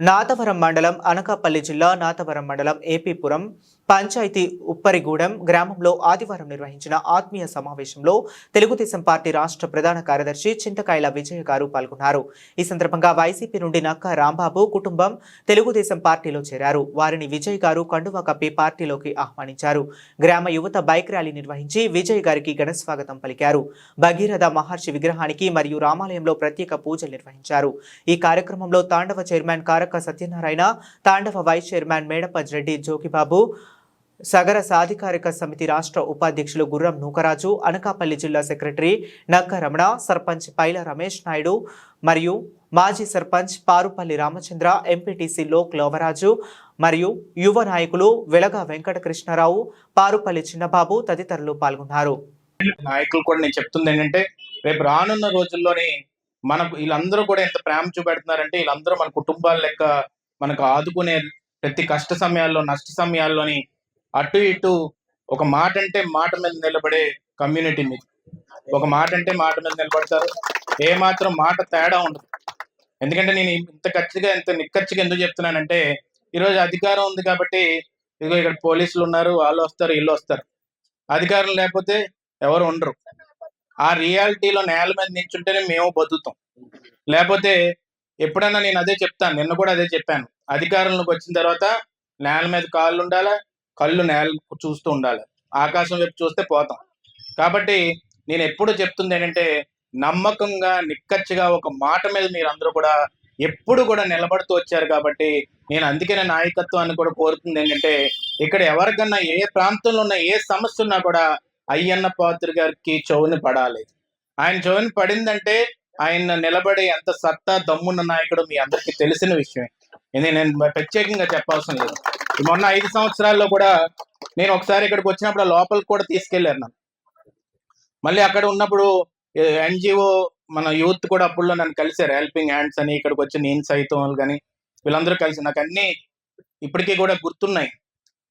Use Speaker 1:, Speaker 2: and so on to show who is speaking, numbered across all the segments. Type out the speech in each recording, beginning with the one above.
Speaker 1: నాతవరం మండలం అనకాపల్లి జిల్లా నాతవరం మండలం ఏపీపురం పంచాయతీ ఉప్పరిగూడెం గ్రామంలో ఆదివారం నిర్వహించిన ఆత్మీయ సమావేశంలో తెలుగుదేశం పార్టీ రాష్ట్ర ప్రధాన కార్యదర్శి చింతకాయల విజయ గారు పాల్గొన్నారు. ఈ సందర్భంగా వైసీపీ నుండి నక్క రాంబాబు కుటుంబం తెలుగుదేశం పార్టీలో చేరారు. వారిని విజయ్ గారు కండువా కప్పి పార్టీలోకి ఆహ్వానించారు. గ్రామ యువత బైక్ ర్యాలీ నిర్వహించి విజయ్ గారికి ఘన స్వాగతం పలికారు. భగీరథ మహర్షి విగ్రహానికి మరియు రామాలయంలో ప్రత్యేక పూజలు నిర్వహించారు. ఈ కార్యక్రమంలో Tandava chairman Karaka Satyanarayana Tandava vice chairman మేడపజ్ Reddy Jogibabu Sagara సాధికారిక సమితి రాష్ట్ర ఉపాధ్యక్షులు గుర్రం నూకరాజు అనకాపల్లి జిల్లా సెక్రటరీ నక్క రమణ సర్పంచ్ పైల రమేష్ నాయుడు మరియు మాజీ సర్పంచ్ పారుపల్లి రామచంద్ర ఎంపీటీసీ లోక్ లోవరాజు మరియు యువ నాయకులు వెలగ వెంకట కృష్ణారావు పారుపల్లి చిన్నబాబు తదితరులు పాల్గొన్నారు.
Speaker 2: నాయకులు కూడా నేను చెప్తుంది ఏంటంటే రేపు రానున్న రోజుల్లోని మనకు వీళ్ళందరూ కూడా ఎంత ప్రేమ చూపెడుతున్నారంటే వీళ్ళందరూ మన కుటుంబాల లెక్క మనకు ఆదుకునే ప్రతి కష్ట సమయాల్లో నష్ట సమయాల్లోని అటు ఇటు ఒక మాట అంటే మాట మీద నిలబడే కమ్యూనిటీ మీద. ఒక మాట అంటే మాట మీద నిలబడతారు. ఏ మాత్రం మాట తేడా ఉండదు. ఎందుకంటే నేను ఇంత ఖర్చుగా ఇంత నిక్కచ్చిగా ఎందుకు చెప్తున్నానంటే ఈరోజు అధికారం ఉంది కాబట్టి ఇదిగో ఇక్కడ పోలీసులు ఉన్నారు వాళ్ళు వస్తారు వీళ్ళు వస్తారు. అధికారం లేకపోతే ఎవరు ఉండరు. ఆ రియాలిటీలో నేల మీద నించుంటేనే మేము బతుకుతాం. లేకపోతే ఎప్పుడైనా నేను అదే చెప్తాను నిన్న కూడా అదే చెప్పాను. అధికారంలోకి వచ్చిన తర్వాత నేల మీద కాళ్ళు ఉండాలి? కళ్ళు నేల చూస్తూ ఉండాలి. ఆకాశం వైపు చూస్తే పోతాం. కాబట్టి నేను ఎప్పుడు చెప్తుంది ఏంటంటే నమ్మకంగా నిక్కచ్చిగా ఒక మాట మీద మీరు అందరూ కూడా ఎప్పుడు కూడా నిలబడుతూ వచ్చారు కాబట్టి నేను అందుకనే నాయకత్వాన్ని కూడా కోరుతుంది ఏంటంటే ఇక్కడ ఎవరికన్నా ఏ ప్రాంతంలో ఉన్న ఏ సమస్య ఉన్నా కూడా అయ్యన్న పాత్ర గారికి చెవుని పడాలి. ఆయన చెవుని పడిందంటే ఆయన నిలబడే ఎంత సత్తా దమ్మున్న నాయకుడు మీ అందరికీ తెలిసిన విషయమే. ఇది నేను ప్రత్యేకంగా చెప్పాల్సిన లేదు. మొన్న ఐదు సంవత్సరాల్లో కూడా నేను ఒకసారి ఇక్కడికి వచ్చినప్పుడు లోపలికి కూడా తీసుకెళ్ళాను నన్ను. మళ్ళీ అక్కడ ఉన్నప్పుడు ఎన్జిఓ మన యూత్ కూడా అప్పుడులో నన్ను కలిశారు. హెల్పింగ్ హ్యాండ్స్ అని ఇక్కడికి వచ్చి నేను సైతం వాళ్ళు కానీ వీళ్ళందరూ కలిసి నాకు అన్ని ఇప్పటికీ కూడా గుర్తున్నాయి.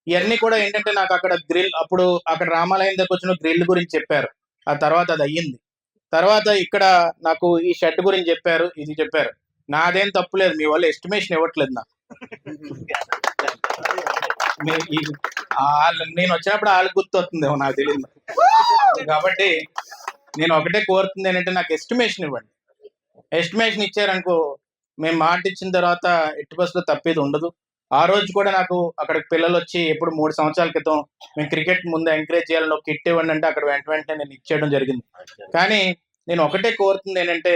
Speaker 2: ఇవన్నీ కూడా ఏంటంటే నాకు అక్కడ గ్రిల్ అప్పుడు అక్కడ రామాలయం దగ్గర వచ్చిన గ్రిల్ గురించి చెప్పారు. ఆ తర్వాత అది అయ్యింది. తర్వాత ఇక్కడ నాకు ఈ షర్ట్ గురించి చెప్పారు ఇది చెప్పారు. నాదేం తప్పులేదు మీ వల్ల ఎస్టిమేషన్ ఇవ్వట్లేదు నాకు. నేను వచ్చినప్పుడు వాళ్ళకి గుర్తు వస్తుందేమో నాకు తెలియదు కాబట్టి నేను ఒకటే కోరుతుంది ఏంటంటే నాకు ఎస్టిమేషన్ ఇవ్వండి. ఎస్టిమేషన్ ఇచ్చారనుకో మేము మాట ఇచ్చిన తర్వాత ఎట్టి బస్సులో తప్పేది ఉండదు. ఆ రోజు కూడా నాకు అక్కడ పిల్లలు వచ్చి ఎప్పుడు మూడు సంవత్సరాల క్రితం మేము క్రికెట్ ముందు ఎంకరేజ్ చేయాలని ఒక కిట్ ఇవ్వండి అంటే అక్కడ వెంట వెంటనే నేను ఇచ్చేయడం జరిగింది. కానీ నేను ఒకటే కోరుతుంది ఏంటంటే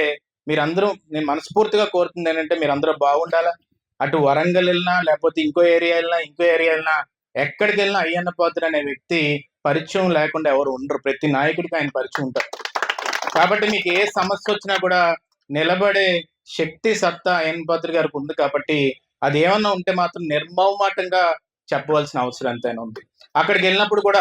Speaker 2: మీరందరూ నేను మనస్ఫూర్తిగా కోరుతుంది ఏంటంటే మీరందరూ బాగుండాలా? అటు వరంగల్ వెళ్ళినా లేకపోతే ఇంకో ఏరియా వెళ్ళినా ఇంకో ఏరియా వెళ్ళినా ఎక్కడికి వెళ్ళినా అయ్యన్న పాత్ర అనే వ్యక్తి పరిచయం లేకుండా ఎవరు ఉండరు. ప్రతి నాయకుడికి ఆయన పరిచయం ఉంటారు. కాబట్టి మీకు ఏ సమస్య వచ్చినా కూడా నిలబడే శక్తి సత్తా అయ్యన్న పాత్ర గారికి ఉంది కాబట్టి అది ఏమన్నా ఉంటే మాత్రం నిర్మమాటంగా చెప్పవలసిన అవసరం ఎంతైనా ఉంది. అక్కడికి వెళ్ళినప్పుడు కూడా